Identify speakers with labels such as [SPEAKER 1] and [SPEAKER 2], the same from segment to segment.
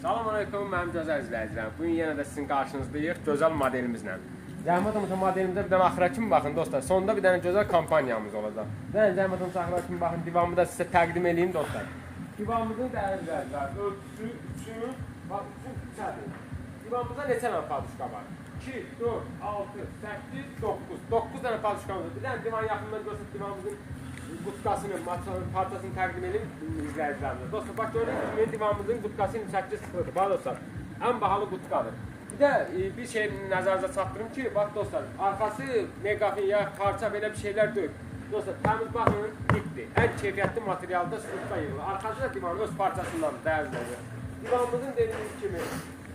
[SPEAKER 1] Salam aleyküm mənim gözəl izləyicilərim. Bu gün yenə də sizin qarşınızdayıq gözəl modelimizlə. Zəhmət olmasa modelimizdə bir dənə axıra kimi baxın dostlar. Sonunda bir dənə gözəl kampaniyamız olacaq. Yəni zəhmət olmasa axıra kimi baxın. Divanımı da sizə təqdim edeyim dostlar. Divanımızın dəyərli izləyicilər, ölçüsü, üçü, bax üçün üçədir. Divanımızda neçə dənə paduşka var? 2, 4, 6, 8, 9. 9 dənə paduşkamız var. Bir dənə divan yaxından göstər divanımızın qutkasını, maçanın parçasını təqdim edin izləyicilərimizə. Dostlar, bax gördüyünüz kimi divanımızın qutkası 28 sıfırdır. Bax dostlar, ən bahalı qutkadır. Bir də e, bir şey nəzərinizə çatdırım ki, bax dostlar, arxası meqafin ya parça belə bir şeylər deyil. Dostlar, təmiz baxın, dipdir. Ən keyfiyyətli materialda sürtma yığılır. Arxası da divanın öz parçasından dəyərlidir. Divanımızın dediyimiz kimi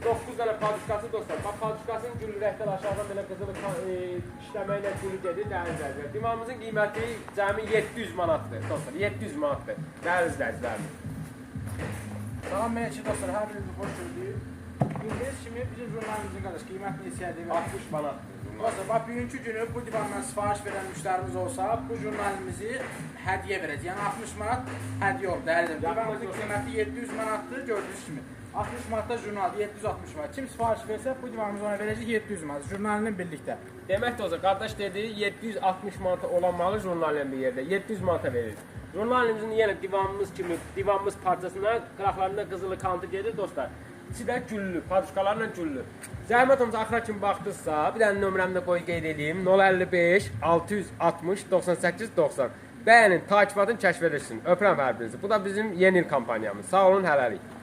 [SPEAKER 1] 9 dənə padişkası dostlar. Bax padişkasının gülü rəhbər aşağıdan belə qızılı e, işləməklə gülü gedir, dəyərlidir. Divanımızın qiyməti cəmi 700 manatdır dostlar. 700 manatdır. İzləyicilərim.
[SPEAKER 2] Salam mərhaba dostlar, hər birinizi xoş gördük. Bildiyiniz kimi bizim jurnalimizin qardaş qiymət neçədir?
[SPEAKER 1] 60 manatdır.
[SPEAKER 2] Dostlar, bax bugünkü günü bu divandan sifariş verən müştərimiz olsa, bu jurnalimizi hədiyyə verəcək. Yəni 60 manat hədiyyə olub, dəyərlidir. Divanımızın qiyməti 700 manatdır, gördüyünüz kimi. 60 manatda jurnal 760 manat. Kim sifariş versə bu divanımızı ona verəcək 700 manat. Jurnalinlə birlikdə.
[SPEAKER 1] Demək də olsa, qardaş dedi 760 manata olan malı jurnalın bir yerdə 700 manata verir. Jurnalimizin yenə divanımız kimi, divanımız parçasına, qıraqlarında qızılı kantı gedir dostlar. İçi də güllü, paduşkalarla güllü. Zəhmət olmasa axıra kimi baxdınızsa, bir dənə nömrəmdə qoy qeyd edeyim. 055 660 98 90. Bəyənin, takip edin, kəşf edirsin. Öpürəm hər birinizi. Bu da bizim yeni il kampaniyamız. Sağ olun, hələlik.